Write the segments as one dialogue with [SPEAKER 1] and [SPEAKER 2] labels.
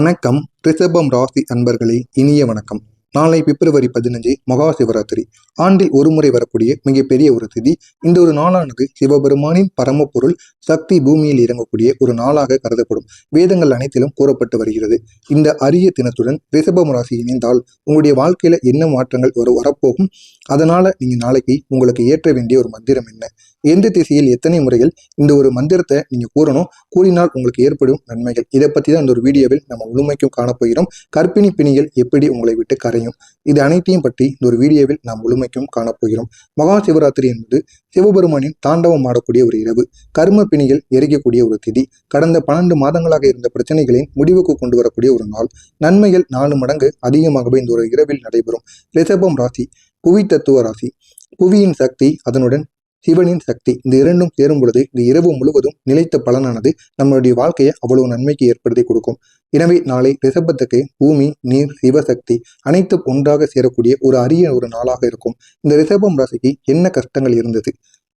[SPEAKER 1] வணக்கம். ரிஷபம் ராசி அன்பர்களே இனிய வணக்கம். நாளை பிப்ரவரி பதினஞ்சு மகா சிவராத்திரி ஆண்டில் ஒரு முறை வரக்கூடிய மிகப்பெரிய ஒரு திதி. இந்த ஒரு நாளானது சிவபெருமானின் பரமப்பொருள் சக்தி பூமியில் இறங்கக்கூடிய ஒரு நாளாக கருதப்படும். வேதங்கள் அனைத்திலும் கூறப்பட்டு வருகிறது. இந்த அரிய தினத்துடன் ரிஷபம் ராசி இணைந்தால் உங்களுடைய வாழ்க்கையில என்ன மாற்றங்கள் வர வரப்போகும்? அதனால நீங்க நாளைக்கு உங்களுக்கு ஏற்ற வேண்டிய ஒரு மந்திரம் என்ன? எந்த திசையில் எத்தனை முறைகள் இந்த ஒரு மந்திரத்தை நீங்கள் கூறணும் கூறினால் உங்களுக்கு ஏற்படும் நன்மைகள். இதை பற்றி தான் இந்த ஒரு வீடியோவில் நம்ம முழுமைக்கும் காணப்போகிறோம் கற்பிணி பிணிகள் எப்படி உங்களை விட்டு கரையும்? இது அனைத்தையும் பற்றி இந்த ஒரு வீடியோவில் நாம் முழுமைக்கும் காணப்போகிறோம் மகா சிவராத்திரி என்பது சிவபெருமானின் தாண்டவம் ஆடக்கூடிய ஒரு இரவு. கர்ம பிணிகள் எரிக்கக்கூடிய ஒரு திதி. கடந்த பன்னெண்டு மாதங்களாக இருந்த பிரச்சனைகளின் முடிவுக்கு கொண்டு வரக்கூடிய ஒரு நாள். நன்மைகள் நாலு மடங்கு அதிகமாகவே இந்த ஒரு இரவில் நடைபெறும். ரிஷபம் ராசி புவி தத்துவ ராசி. புவியின் சக்தி அதனுடன் சிவனின் சக்தி இந்த இரண்டும் சேரும் பொழுது இந்த இரவு முழுவதும் நிலைத்த பலனானது நம்மளுடைய வாழ்க்கையை அவ்வளவு நன்மைக்கு ஏற்படுத்தி கொடுக்கும். எனவே நாளை ரிஷபத்துக்கு பூமி நீர் சிவசக்தி அனைத்து ஒன்றாக சேரக்கூடிய ஒரு அரிய ஒரு நாளாக இருக்கும். இந்த ரிஷபம் ராசிக்கு என்ன கஷ்டங்கள் இருந்தது?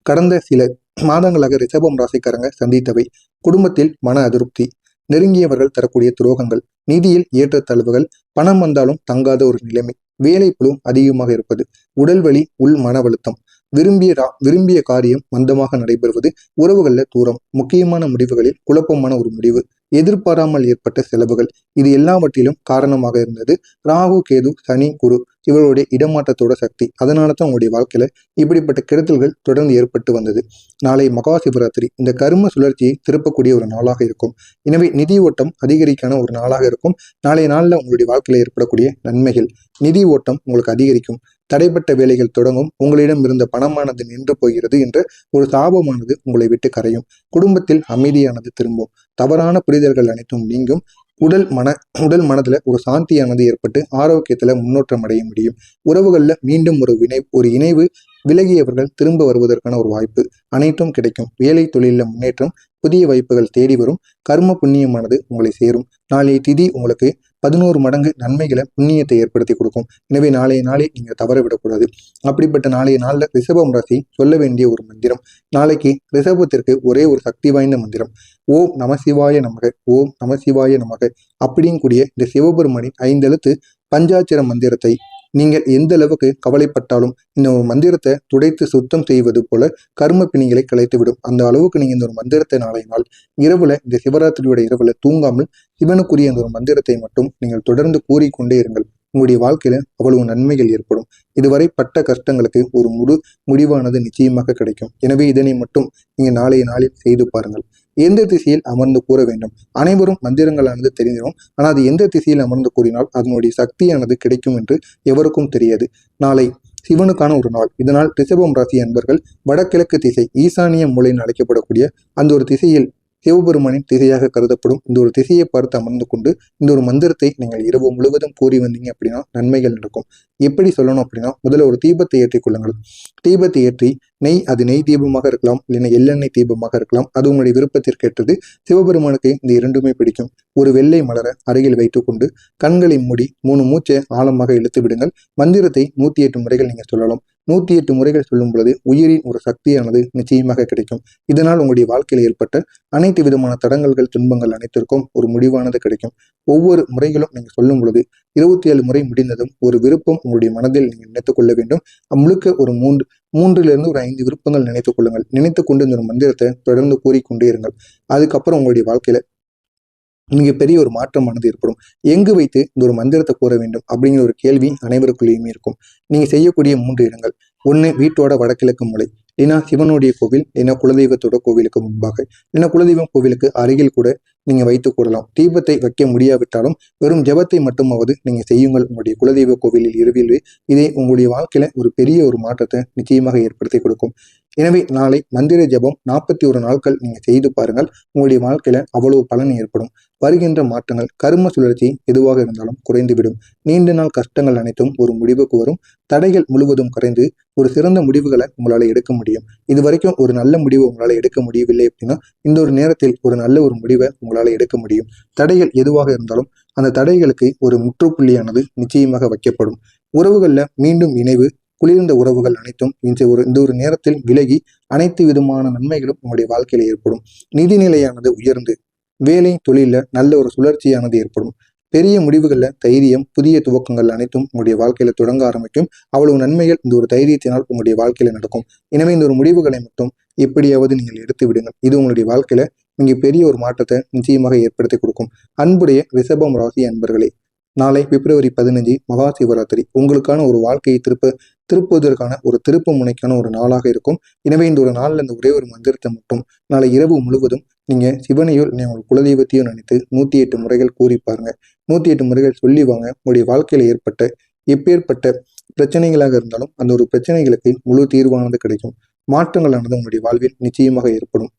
[SPEAKER 1] கடந்த சில மாதங்களாக ரிஷபம் ராசிக்காரங்க சந்தித்தவை. குடும்பத்தில் மன அதிருப்தி நெருங்கியவர்கள் தரக்கூடிய துரோகங்கள் நிதியில் ஏற்றத்தாழ்வுகள் பணம் வந்தாலும் தங்காத ஒரு நிலைமை வேலைப்புழு அதிகமாக இருப்பது உடல் வலி உள் மன அழுத்தம் விரும்பிய விரும்பிய காரியம் மந்தமாக நடைபெறுவது உறவுகளில் தூரம் முக்கியமான முடிவுகளில் குழப்பமான ஒரு முடிவு எதிர்பாராமல் ஏற்பட்ட செலவுகள் இது எல்லாவற்றிலும் காரணமாக இருந்தது. ராகு கேது சனி குரு இவருடைய இடமாற்றத்தோட சக்தி. அதனால தான் உங்களுடைய வாழ்க்கையில இப்படிப்பட்ட கெடுதல்கள் தொடர்ந்து ஏற்பட்டு வந்தது. நாளை மகா சிவராத்திரி. இந்த கரும சுழற்சியை திருப்பக்கூடிய ஒரு நாளாக இருக்கும். எனவே நிதி ஓட்டம் அதிகரிக்கான ஒரு நாளாக இருக்கும். நாளைய நாளில் உங்களுடைய வாழ்க்கையில ஏற்படக்கூடிய நன்மைகள் நிதி ஓட்டம் உங்களுக்கு அதிகரிக்கும். தடைப்பட்ட வேலைகள் தொடங்கும். உங்களிடம் இருந்த பணமானது நின்று போகிறது என்ற ஒரு சாபமானது உங்களை விட்டு கரையும். குடும்பத்தில் அமைதியானது திரும்பும். தவறான புரிதல்கள் அனைத்தும் நீங்கும். உடல் மன உடல் மனதுல ஒரு சாந்தியானது ஏற்பட்டு ஆரோக்கியத்துல முன்னேற்றம் அடைய முடியும். உறவுகள்ல மீண்டும் ஒரு வினை ஒரு இணைவு விலகியவர்கள் திரும்ப வருவதற்கான ஒரு வாய்ப்பு அனைத்தும் கிடைக்கும். வேலை தொழிலில் முன்னேற்றம் புதிய வாய்ப்புகள் தேடி வரும். கர்ம புண்ணியமானது உங்களை சேரும். நாளைய திதி உங்களுக்கு பதினோரு மடங்கு நன்மைகளை புண்ணியத்தை ஏற்படுத்தி கொடுக்கும். எனவே நாளைய நாளே நீங்க தவற விடக்கூடாது. அப்படிப்பட்ட நாளைய நாளில் ரிஷபம் ராசி சொல்ல வேண்டிய ஒரு மந்திரம். நாளைக்கு ரிஷபத்திற்கு ஒரே ஒரு சக்தி வாய்ந்த மந்திரம். ஓம் நமசிவாய நமக ஓம் நமசிவாய நமக. அப்படியும் கூடிய இந்த சிவபெருமனின் ஐந்தெழுத்து பஞ்சாட்சர மந்திரத்தை நீங்கள் எந்த அளவுக்கு கவலைப்பட்டாலும் இந்த ஒரு மந்திரத்தை துடைத்து சுத்தம் செய்வது போல கர்ம பிணிகளை கலைத்துவிடும் அந்த அளவுக்கு நீங்கள் இந்த ஒரு மந்திரத்தை நாளை நாள் இரவுல இந்த சிவராத்திரியோட இரவுல தூங்காமல் சிவனுக்குரிய அந்த ஒரு மந்திரத்தை மட்டும் நீங்கள் தொடர்ந்து கூறிக்கொண்டே இருங்கள். உங்களுடைய வாழ்க்கையில அவ்வளவு நன்மைகள் ஏற்படும். இதுவரை பட்ட கஷ்டங்களுக்கு ஒரு முழு முடிவானது நிச்சயமாக கிடைக்கும். எனவே இதனை மட்டும் நீங்கள் நாளைய நாளில் செய்து பாருங்கள். எந்த திசையில் அமர்ந்து கூற வேண்டும்? அனைவரும் மந்திரங்களானது தெரிந்திடும் ஆனால் அது எந்த திசையில் அமர்ந்து கூறினால் அதனுடைய சக்தியானது கிடைக்கும் என்று எவருக்கும் தெரியாது. நாளை சிவனுக்கான ஒரு நாள். இதனால் ரிஷபம் ராசி அன்பர்கள் வடகிழக்கு திசை ஈசானிய மூலைன்னு அழைக்கப்படக்கூடிய அந்த ஒரு திசையில் சிவபெருமானின் திசையாக கருதப்படும் இந்த ஒரு திசையை பார்த்து அமர்ந்து கொண்டு இந்த ஒரு மந்திரத்தை நீங்கள் இரவு முழுவதும் கூறி வந்தீங்க அப்படின்னா நன்மைகள் நடக்கும். எப்படி சொல்லணும் அப்படின்னா முதல்ல ஒரு தீபத்தை ஏற்றிக் கொள்ளுங்கள். தீபத்தை ஏற்றி நெய் அது நெய் தீபமாக இருக்கலாம் இல்லைன்னா எள்ளெண்ணெய் தீபமாக இருக்கலாம். அது உங்களுடைய விருப்பத்திற்கேற்றது. சிவபெருமானுக்கு இந்த இரண்டுமே பிடிக்கும். ஒரு வெள்ளை மலர அருகில் வைத்துக்கொண்டு கண்களை மூடி மூணு மூச்சை ஆழமாக இழுத்து விடுங்கள். மந்திரத்தை நூத்தி எட்டு முறைகள் நீங்கள் சொல்லலாம். நூத்தி எட்டு முறைகள் சொல்லும் பொழுது உயிரின் ஒரு சக்தியானது நிச்சயமாக கிடைக்கும். இதனால் உங்களுடைய வாழ்க்கையில் ஏற்பட்ட அனைத்து விதமான தடங்கல்கள் துன்பங்கள் அனைத்திற்கும் ஒரு முடிவானது கிடைக்கும். ஒவ்வொரு முறைகளும் நீங்க சொல்லும் பொழுது இருபத்தி ஏழு முறை முடிந்ததும் ஒரு விருப்பம் உங்களுடைய மனதில் நீங்கள் நினைத்துக் கொள்ள வேண்டும். முழுக்க ஒரு மூன்று மூன்றிலிருந்து ஒரு ஐந்து விருப்பங்கள் நினைத்துக் கொள்ளுங்கள். நினைத்துக் கொண்டு இந்த ஒரு மந்திரத்தை தொடர்ந்து கூறிக்கொண்டே இருங்கள். அதுக்கப்புறம் உங்களுடைய வாழ்க்கையில மிகப்பெரிய ஒரு மாற்றமானது ஏற்படும். எங்கு வைத்து இந்த ஒரு மந்திரத்தை கூற வேண்டும் அப்படிங்கிற ஒரு கேள்வி அனைவருக்குள்ளேயுமே இருக்கும். நீங்க செய்யக்கூடிய மூன்று இடங்கள். ஒன்று வீட்டோட வடகிழக்கு மூலை. இல்லைன்னா சிவனுடைய கோவில் இல்லைன்னா குலதெய்வத்தோட கோவிலுக்கு முன்பாக. இல்லைன்னா குலதெய்வம் கோவிலுக்கு அருகில் கூட நீங்க வைத்து கூடலாம் தீபத்தை வைக்க முடியாவிட்டாலும் வெறும் ஜெபத்தை மட்டுமாவது நீங்க செய்யுங்கள். உங்களுடைய குலதெய்வ கோவிலில் இரவில் இதே உங்களுடைய வாழ்க்கையில ஒரு பெரிய ஒரு மாற்றத்தை நிச்சயமாக ஏற்படுத்தி கொடுக்கும். எனவே நாளை மந்திர ஜெபம் நாற்பத்தி ஒரு நாட்கள் நீங்க செய்து பாருங்கள். உங்களுடைய வாழ்க்கையில அவ்வளவு பலன் ஏற்படும். வருகின்ற மாற்றங்கள் கரும சுழற்சி எதுவாக இருந்தாலும் குறைந்துவிடும். நீண்ட நாள் கஷ்டங்கள் அனைத்தும் ஒரு முடிவுக்கு வரும். தடைகள் முழுவதும் குறைந்து ஒரு சிறந்த முடிவுகளை உங்களால எடுக்க முடியும். இது வரைக்கும் ஒரு நல்ல முடிவு உங்களால எடுக்க முடியவில்லை அப்படின்னா இந்த ஒரு நேரத்தில் ஒரு நல்ல ஒரு முடிவை உங்களால் எடுக்க முடியும். தடைகள் எதுவாக இருந்தாலும் அந்த தடைகளுக்கு ஒரு முற்றுப்புள்ளியானது நிச்சயமாக வைக்கப்படும். உறவுகளில் மீண்டும் இணைவு குளிர்ந்த உறவுகள் அனைத்தும் இந்த ஒரு இந்த ஒரு நேரத்தில் விலகி அனைத்து விதமான நன்மைகளும் உங்களுடைய வாழ்க்கையில் ஏற்படும். நிதிநிலையானது உயர்ந்து வேலை தொழிலில் நல்ல ஒரு சுழற்சியானது ஏற்படும். பெரிய முடிவுகளில் தைரியம் புதிய துவக்கங்கள் அனைத்தும் உங்களுடைய வாழ்க்கையில தொடங்க ஆரம்பிக்கும். அவ்வளவு நன்மைகள் இந்த ஒரு தைரியத்தினால் உங்களுடைய வாழ்க்கையில நடக்கும். எனவே இந்த ஒரு முடிவுகளை மட்டும் எப்படியாவது நீங்கள் எடுத்து விடுங்கள். இது உங்களுடைய வாழ்க்கையில மிக பெரிய ஒரு மாற்றத்தை நிச்சயமாக ஏற்படுத்தி கொடுக்கும். அன்புடைய ரிஷபம் ராசி அன்பர்களே நாளை பிப்ரவரி பதினஞ்சு மகா சிவராத்திரி. உங்களுக்கான ஒரு வாழ்க்கையை திருப்ப திருப்புவதற்கான ஒரு திருப்பு முனைக்கான ஒரு நாளாக இருக்கும். எனவே இந்த ஒரு நாளில் இந்த ஒரே ஒரு மந்திரத்தை மட்டும் நாளை இரவு முழுவதும் நீங்க சிவனையோ இல்லை உங்கள் குலதெய்வத்தையோ நினைத்து நூத்தி எட்டு முறைகள் கூறி பாருங்க. நூத்தி எட்டு முறைகள் சொல்லி வாங்க. உங்களுடைய வாழ்க்கையில ஏற்பட்ட எப்பேற்பட்ட பிரச்சனைகளாக இருந்தாலும் அந்த ஒரு பிரச்சனைகளுக்கு முழு தீர்வானது கிடைக்கும். மாற்றங்களானது உங்களுடைய வாழ்வில் நிச்சயமாக ஏற்படும்.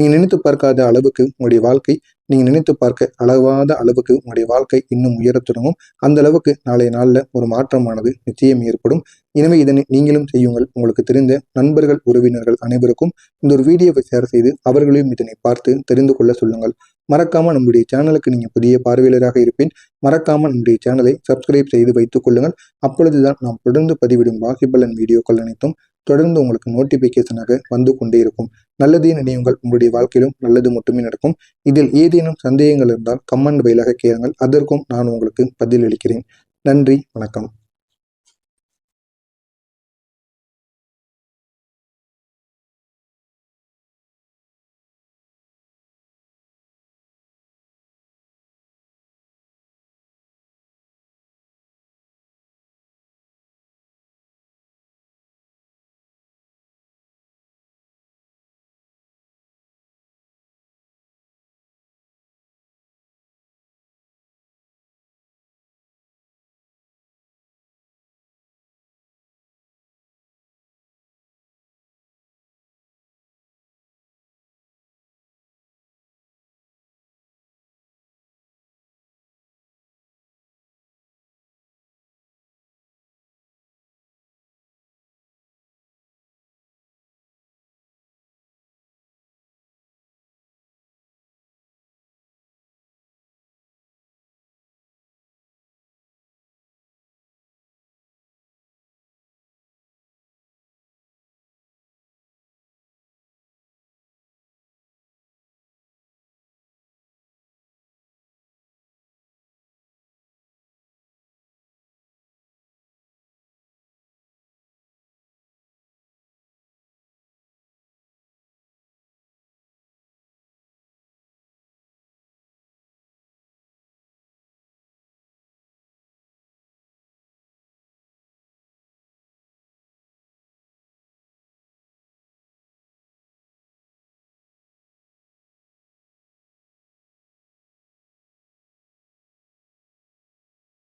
[SPEAKER 1] நீங்கள் நினைத்து பார்க்காத அளவுக்கு உங்களுடைய வாழ்க்கை நீங்கள் நினைத்து பார்க்க அளவாத அளவுக்கு உங்களுடைய வாழ்க்கை இன்னும் உயரத் தொடங்கும். அந்த அளவுக்கு நாளைய நாளில் ஒரு மாற்றமானது நிச்சயம் ஏற்படும். எனவே இதனை நீங்களும் செய்யுங்கள். உங்களுக்கு தெரிந்த நண்பர்கள் உறவினர்கள் அனைவருக்கும் இந்த ஒரு வீடியோவை ஷேர் செய்து அவர்களையும் இதனை பார்த்து தெரிந்து கொள்ள சொல்லுங்கள். மறக்காமல் நம்முடைய சேனலுக்கு நீங்கள் புதிய பார்வையாளராக இருப்பேன். மறக்காமல் நம்முடைய சேனலை சப்ஸ்கிரைப் செய்து வைத்துக் கொள்ளுங்கள். அப்பொழுதுதான் நாம் தொடர்ந்து பதிவிடும் வாசிப்பலன் வீடியோக்கள் அனைத்தும் தொடர்ந்து உங்களுக்கு நோட்டிபிகேஷனாக வந்து கொண்டே இருக்கும். நல்லதே நினைவுங்கள் உங்களுடைய வாழ்க்கையிலும் நல்லது மட்டுமே நடக்கும். இதில் ஏதேனும் சந்தேகங்கள் இருந்தால் கமெண்ட் வயலாக கேளுங்கள். அதற்கும் நான் உங்களுக்கு பதிலளிக்கிறேன். நன்றி. வணக்கம்.